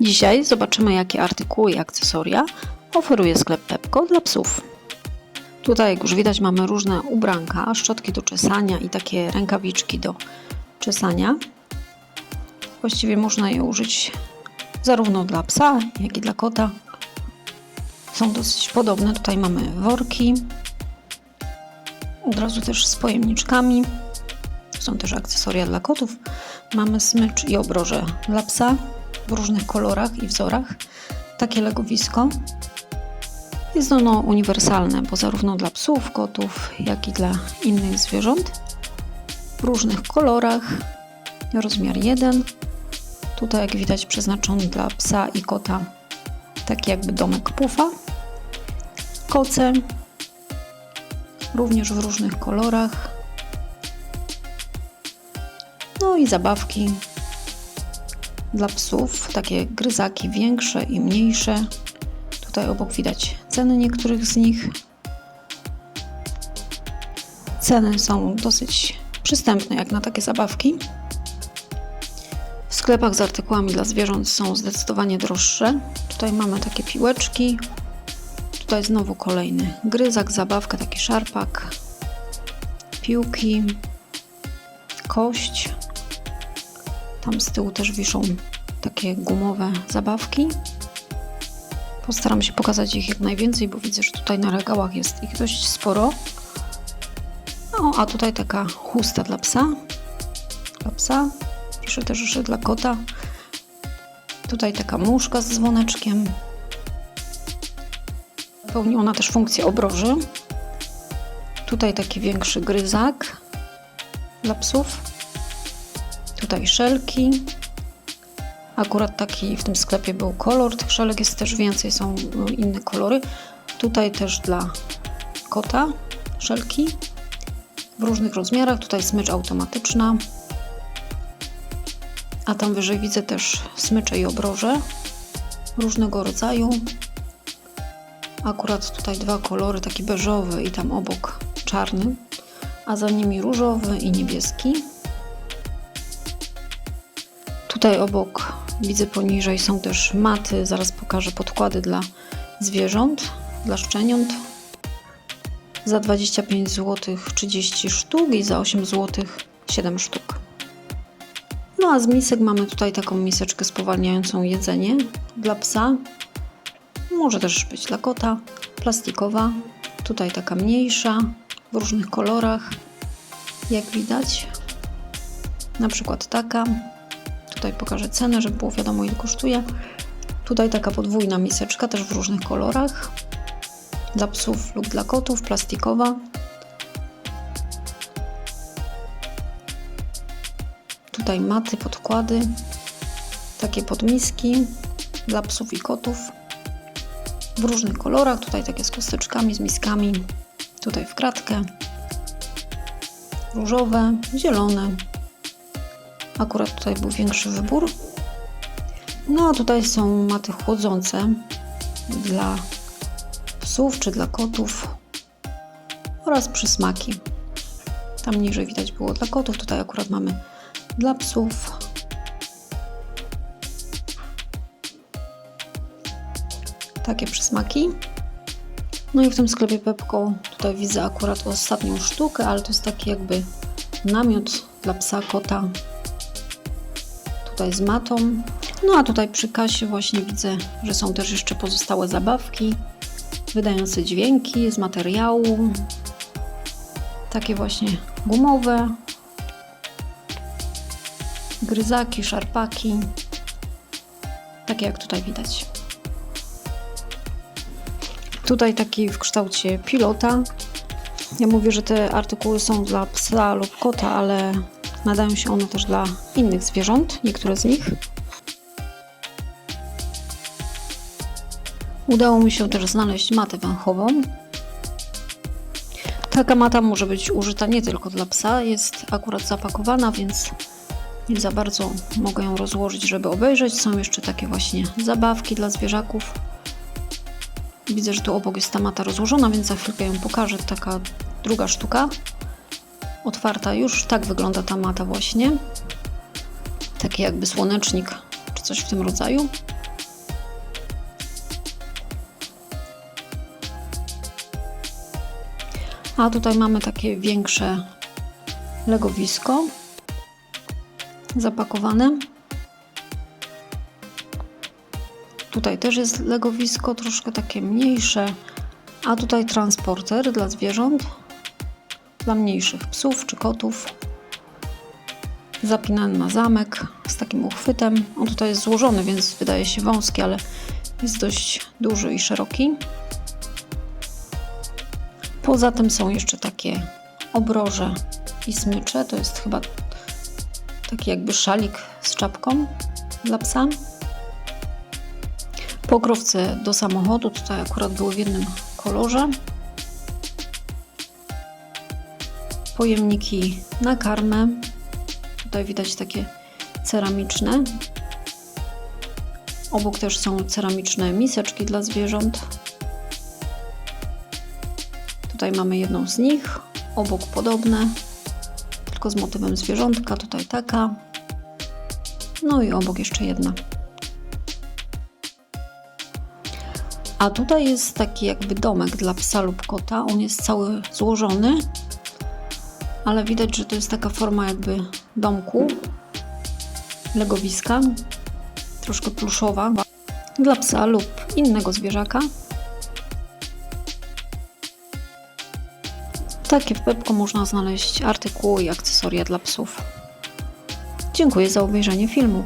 Dzisiaj zobaczymy, jakie artykuły i akcesoria oferuje sklep Pepko dla psów. Tutaj, jak już widać, mamy różne ubranka, szczotki do czesania i takie rękawiczki do czesania. Właściwie można je użyć zarówno dla psa, jak i dla kota. Są dosyć podobne. Tutaj mamy worki, od razu też z pojemniczkami. Są też akcesoria dla kotów. Mamy smycz i obroże dla psa w różnych kolorach i wzorach. Takie legowisko. Jest ono uniwersalne, bo zarówno dla psów, kotów, jak i dla innych zwierząt. W różnych kolorach. Rozmiar 1. Tutaj, jak widać, przeznaczony dla psa i kota taki jakby domek pufa. Koce, również w różnych kolorach. No i zabawki dla psów, takie gryzaki większe i mniejsze. Tutaj obok widać ceny niektórych z nich. Ceny są dosyć przystępne jak na takie zabawki. W sklepach z artykułami dla zwierząt są zdecydowanie droższe. Tutaj mamy takie piłeczki. Tutaj znowu kolejny gryzak, zabawka, taki szarpak, piłki, kość. Tam z tyłu też wiszą takie gumowe zabawki. Postaram się pokazać ich jak najwięcej, bo widzę, że tutaj na regałach jest ich dość sporo. No, a tutaj taka chusta dla psa. Dla psa. Piszę też, że dla kota. Tutaj taka muszka z dzwoneczkiem. Pełni ona też funkcję obroży. Tutaj taki większy gryzak dla psów. Tutaj szelki. Akurat taki w tym sklepie był kolor. Tych szelek jest też więcej, są y, inne kolory. Tutaj też dla kota szelki w różnych rozmiarach. Tutaj smycz automatyczna. A tam wyżej widzę też smycze i obroże różnego rodzaju. Akurat tutaj dwa kolory, taki beżowy i tam obok czarny, a za nimi różowy i niebieski. Tutaj obok widzę poniżej są też maty, zaraz pokażę podkłady dla zwierząt, dla szczeniąt. Za 25 zł 30 sztuk i za 8 zł 7 sztuk. No a z misek mamy tutaj taką miseczkę spowalniającą jedzenie dla psa. Może też być dla kota. Plastikowa. Tutaj taka mniejsza, w różnych kolorach, jak widać. Na przykład taka. Tutaj pokażę cenę, żeby było wiadomo ile kosztuje. Tutaj taka podwójna miseczka, też w różnych kolorach. Dla psów lub dla kotów, plastikowa. Tutaj maty, podkłady, takie podmiski dla psów i kotów w różnych kolorach. Tutaj takie z kosteczkami, z miskami. Tutaj w kratkę. Różowe, zielone. Akurat tutaj był większy wybór. No a tutaj są maty chłodzące dla psów czy dla kotów oraz przysmaki. Tam niżej widać było dla kotów, tutaj akurat mamy dla psów. Takie przysmaki. No i w tym sklepie Pepko tutaj widzę akurat ostatnią sztukę, ale to jest taki jakby namiot dla psa, kota. Tutaj z matą. No a tutaj przy kasie właśnie widzę, że są też jeszcze pozostałe zabawki wydające dźwięki z materiału. Takie właśnie gumowe, gryzaki, szarpaki. Takie jak tutaj widać. Tutaj taki w kształcie pilota. Ja mówię, że te artykuły są dla psa lub kota, ale nadają się one też dla innych zwierząt, niektóre z nich. Udało mi się też znaleźć matę węchową. Taka mata może być użyta nie tylko dla psa, jest akurat zapakowana, więc nie za bardzo mogę ją rozłożyć, żeby obejrzeć. Są jeszcze takie właśnie zabawki dla zwierzaków. Widzę, że tu obok jest ta mata rozłożona, więc za chwilkę ją pokażę. Taka druga sztuka. Otwarta już. Tak wygląda ta mata właśnie. Taki jakby słonecznik czy coś w tym rodzaju. A tutaj mamy takie większe legowisko zapakowane. Tutaj też jest legowisko, troszkę takie mniejsze, a tutaj transporter dla zwierząt, dla mniejszych psów czy kotów. Zapinany na zamek z takim uchwytem. On tutaj jest złożony, więc wydaje się wąski, ale jest dość duży i szeroki. Poza tym są jeszcze takie obroże i smycze. To jest chyba taki jakby szalik z czapką dla psa. Pokrowce do samochodu, tutaj akurat były w jednym kolorze. Pojemniki na karmę. Tutaj widać takie ceramiczne. Obok też są ceramiczne miseczki dla zwierząt. Tutaj mamy jedną z nich, obok podobne, tylko z motywem zwierzątka. Tutaj taka. No i obok jeszcze jedna. A tutaj jest taki jakby domek dla psa lub kota. On jest cały złożony, ale widać, że to jest taka forma jakby domku, legowiska, troszkę pluszowa dla psa lub innego zwierzaka. Takie w Pepko można znaleźć artykuły i akcesoria dla psów. Dziękuję za obejrzenie filmu.